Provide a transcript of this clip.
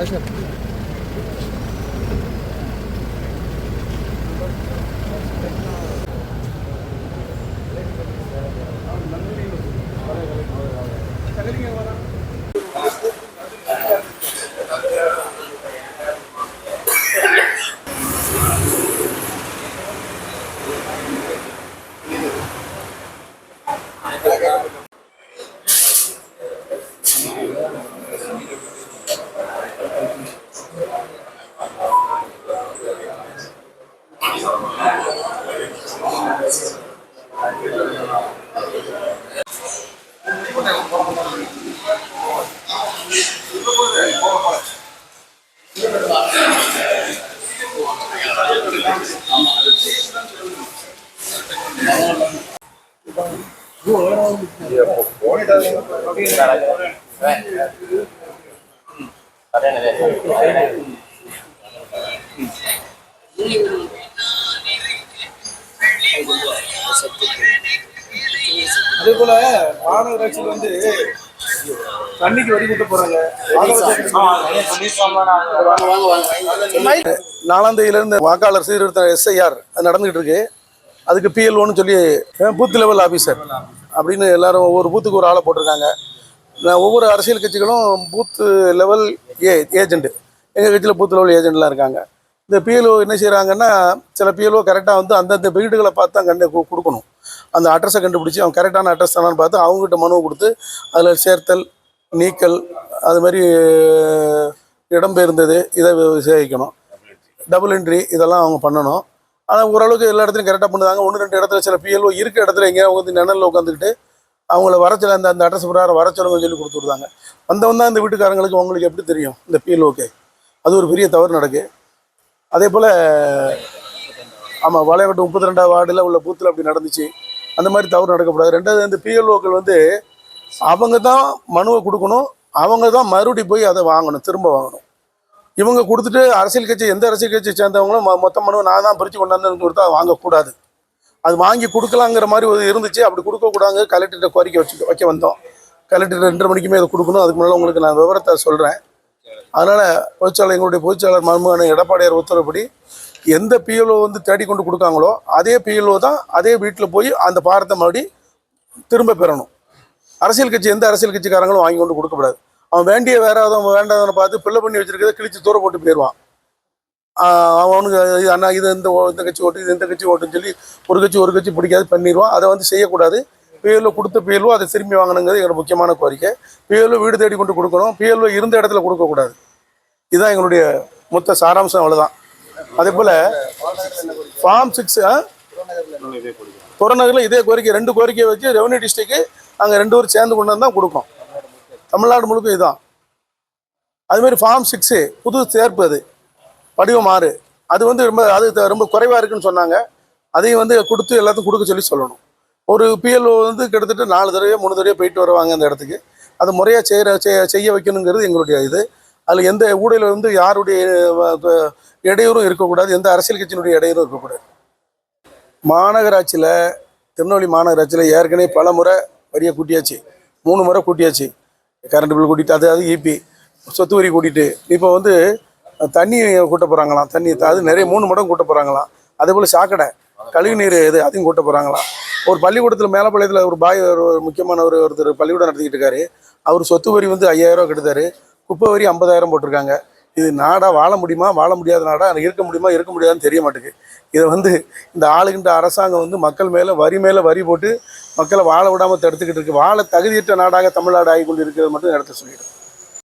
Gracias. அதே போல மாநகராட்சியில் வந்து தண்ணிக்கு வரி கூட்ட போறாங்க. நாலாம் தேதியிலிருந்து வாக்காளர் சீர்திருத்த எஸ்ஐஆர் அது நடந்துகிட்டு இருக்கு. அதுக்கு பிஎல்ஓன்னு சொல்லி பூத் லெவல் ஆஃபீஸர் அப்படின்னு எல்லாரும் ஒவ்வொரு பூத்துக்கு ஒரு ஆளை போட்டிருக்காங்க. நான் ஒவ்வொரு அரசியல் கட்சிகளும் பூத்து லெவல் ஏ ஏஜெண்ட்டு எங்கள் கட்சியில் பூத் லெவல் ஏஜென்ட்லாம் இருக்காங்க. இந்த பிஎல்ஓ என்ன செய்கிறாங்கன்னா சில பிஎல்ஓ கரெக்டாக வந்து அந்தந்த வீடுகளை பார்த்து தான் கண்டு கொடுக்கணும். அந்த அட்ரஸை கண்டுபிடிச்சி அவங்க கரெக்டான அட்ரஸ் தானான்னு பார்த்து அவங்ககிட்ட மனுவை கொடுத்து அதில் சேர்த்தல் நீக்கல் அது மாதிரி இடம்பெயர்ந்தது இதை சேகரிக்கணும் டபுள் என்ட்ரி இதெல்லாம் அவங்க பண்ணணும். ஆனால் ஓரளவுக்கு எல்லா இடத்துலையும் கரெக்டாக பண்ணுதாங்க. ஒன்று ரெண்டு இடத்துல சில பிஎல்ஓ இருக்க இடத்துல எங்கேயாவது வந்து நிழலில் உட்காந்துக்கிட்டு அவங்கள வர அந்த அந்த அட்ரஸ் பிரகாரம் வர சொல்லி கொடுத்துருந்தாங்க வந்தவன் தான் இந்த வீட்டுக்காரங்களுக்கு உங்களுக்கு எப்படி தெரியும் இந்த பிஎல்ஓக்கு அது ஒரு பெரிய தவறு நடக்கு. அதே போல் ஆமாம் வளையவட்டம் முப்பத்தி ரெண்டாவது வார்டில் உள்ள பூத்தில் அப்படி நடந்துச்சு. அந்த மாதிரி தவறு நடக்கக்கூடாது. ரெண்டாவது இந்த பிஎல்ஓக்கள் வந்து அவங்க தான் மனுவை கொடுக்கணும். அவங்க தான் மறுபடி போய் அதை வாங்கணும் திரும்ப வாங்கணும். இவங்க கொடுத்துட்டு அரசியல் கட்சி எந்த அரசியல் கட்சியை சேர்ந்தவங்களும் மொத்த மனுவை நான் தான் பிரித்து கொண்டாந்து கொடுத்தா வாங்கக்கூடாது. அது வாங்கி கொடுக்கலாங்கிற மாதிரி ஒரு இருந்துச்சு. அப்படி கொடுக்கக்கூடாது கலெக்டர்கிட்ட கோரிக்கை வச்சு வைக்க வந்தோம். கலெக்டர் ரெண்டு மணிக்குமே அதை கொடுக்கணும். அதுக்கு முன்னால் உங்களுக்கு நான் விவரத்தை சொல்கிறேன் அதனால் பொதுச்சாளர் எங்களுடைய பொதுச்சாளர் மருமகன் எடப்பாடியார் உத்தரவுப்படி எந்த பிஎல்ஓ வந்து தேடி கொண்டு கொடுக்காங்களோ அதே பிஎல்ஓ தான் அதே வீட்டில் போய் அந்த பாரத்தை மறுபடி திரும்ப பெறணும். அரசியல் கட்சி எந்த அரசியல் கட்சிக்காரங்களும் வாங்கி கொண்டு கொடுக்கக்கூடாது. அவன் வேண்டிய வேறாதவன் வேண்டாதவனை பார்த்து பிள்ளை பண்ணி வச்சிருக்கிறத கிழிச்சு தூர போட்டு போயிடுவான். அவனுக்கு அண்ணா இது இந்த இந்த கட்சி ஓட்டு இது இந்த கட்சி ஓட்டுன்னு சொல்லி ஒரு கட்சி ஒரு கட்சி பிடிக்காது பண்ணிடுவான். அதை வந்து செய்யக்கூடாது. பிஎல்ஓ கொடுத்த பிஎல்ஓ அதை திரும்பி வாங்கணுங்கிறது எங்களோட முக்கியமான கோரிக்கை. பிஎல்ஓ வீடு தேடி கொண்டு கொடுக்கணும். பிஎல்ஓ இருந்த இடத்துல கொடுக்கக்கூடாது. இதுதான் எங்களுடைய மொத்த சாராம்சம் அவ்வளோதான் அதே போல் ஃபார்ம் சிக்ஸ் புறநகரில் இதே கோரிக்கை ரெண்டு கோரிக்கையை வச்சு ரெவன்யூ டிஸ்ட்ரிக்ட் அங்கே ரெண்டு பேரும் சேர்ந்து கொண்டு வந்து தான் கொடுக்கும். தமிழ்நாடு முழுக்க இதுதான். அதுமாரி ஃபார்ம் சிக்ஸு புது சேர்ப்பு அது. படிவம் ஆறு. அது வந்து ரொம்ப அது ரொம்ப குறைவாக இருக்குன்னு சொன்னாங்க. அதையும் வந்து கொடுத்து எல்லாத்தையும் கொடுக்க சொல்லி சொல்லணும். ஒரு பிஎல்ஓ வந்து கிட்டத்தட்ட நாலு தடவையோ மூணு தடவையோ போயிட்டு வருவாங்க அந்த இடத்துக்கு. அது முறையாக செய்கிற செய்ய வைக்கணுங்கிறது எங்களுடைய இது. அதில் எந்த ஊடையில் வந்து யாருடைய இடையூறும் இருக்கக்கூடாது. எந்த அரசியல் கட்சியினுடைய இடையூறும் இருக்கக்கூடாது. மாநகராட்சியில் திருநெல்வேலி மாநகராட்சியில் ஏற்கனவே பல முறை வரிய கூட்டியாச்சு. மூணு முறை கூட்டியாச்சு. கரண்ட் பில் கூட்டிட்டு அது அது இபி சொத்து வரி கூட்டிட்டு. இப்போ வந்து தண்ணி கூட்ட போகிறாங்களாம் தண்ணி அது நிறைய மூணு மடம் கூட்ட போகிறாங்களாம் அதே போல் சாக்கடை கழிவு நீர் இது அதையும் கூட்ட போகிறாங்களாம் ஒரு பள்ளிக்கூடத்தில் மேலப்பாளையத்தில் ஒரு பாய் ஒரு முக்கியமான ஒரு ஒருத்தர் பள்ளிக்கூடம் நடத்திக்கிட்டு இருக்காரு. அவர் சொத்து வரி வந்து ஐயாயிரம் ரூபா கெடுத்தாரு குப்பை வரி ஐம்பதாயிரம் போட்டிருக்காங்க. இது நாடா வாழ முடியுமா வாழ முடியாத நாடாக இருக்க முடியுமா இருக்க முடியாதுன்னு தெரிய மாட்டேங்குது. இதை வந்து இந்த ஆளுகின்ற அரசாங்கம் வந்து மக்கள் மேலே வரி மேலே வரி போட்டு மக்களை வாழ விடாமல் தடுத்துக்கிட்டு இருக்கு. வாழ தகுதியற்ற நாடாக தமிழ்நாடு ஆகி கொண்டு இருக்கிறது மட்டும் இடத்த சொல்லிடும்